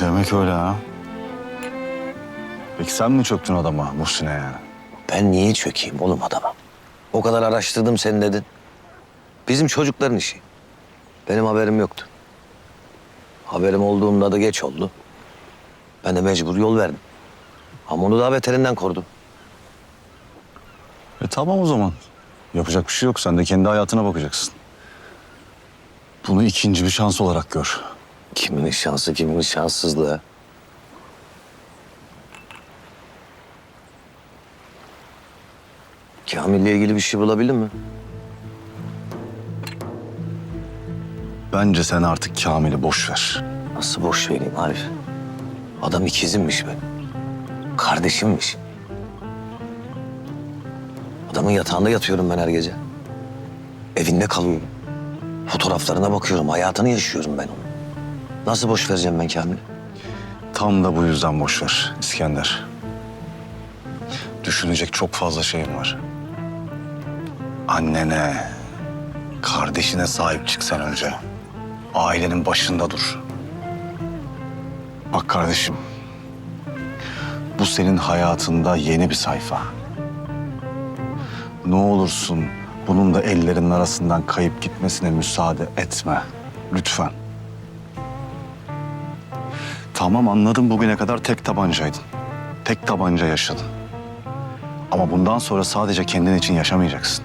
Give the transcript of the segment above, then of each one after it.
Demek öyle ha. Peki sen mi çöktün adama Muhsin'e yani? Ben niye çökeyim oğlum adama? O kadar araştırdım sen dedin. Bizim çocukların işi. Benim haberim yoktu. Haberim olduğunda da geç oldu. Ben de mecbur yol verdim. Ama onu daha beterinden korudum. E tamam o zaman. Yapacak bir şey yok. Sen de kendi hayatına bakacaksın. Bunu ikinci bir şans olarak gör. Kiminin şansı, kiminin şanssızlığı. Kamil'le ilgili bir şey bulabildin mi? Bence sen artık Kamil'i boş ver. Nasıl boş vereyim Arif? Adam ikizimmiş benim. Kardeşimmiş. Adamın yatağında yatıyorum ben her gece. Evinde kalıyorum. Fotoğraflarına bakıyorum. Hayatını yaşıyorum ben onun. Nasıl boş vereceğim ben Kamil'i? Tam da bu yüzden boş ver İskender. Düşünecek çok fazla şeyin var. Annene, kardeşine sahip çık sen önce. Ailenin başında dur. Bak kardeşim. Bu senin hayatında yeni bir sayfa. Ne olursun bunun da ellerinin arasından kayıp gitmesine müsaade etme. Lütfen. Tamam anladım bugüne kadar tek tabancaydın. Tek tabanca yaşadın. Ama bundan sonra sadece kendin için yaşamayacaksın.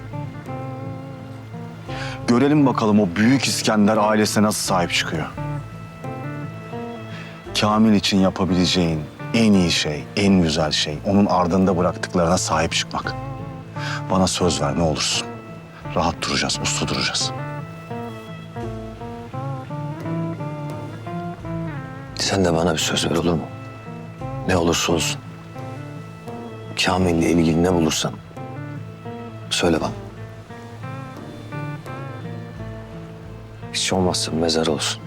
Görelim bakalım o büyük İskender ailesine nasıl sahip çıkıyor. Kamil için yapabileceğin en iyi şey, en güzel şey onun ardında bıraktıklarına sahip çıkmak. Bana söz ver ne olursun. Rahat duracağız, uslu duracağız. Sen de bana bir söz ver olur mu? Ne olursa olsun. Kamil'le ilgili ne bulursan söyle bana. Hiç olmazsa mezar olsun.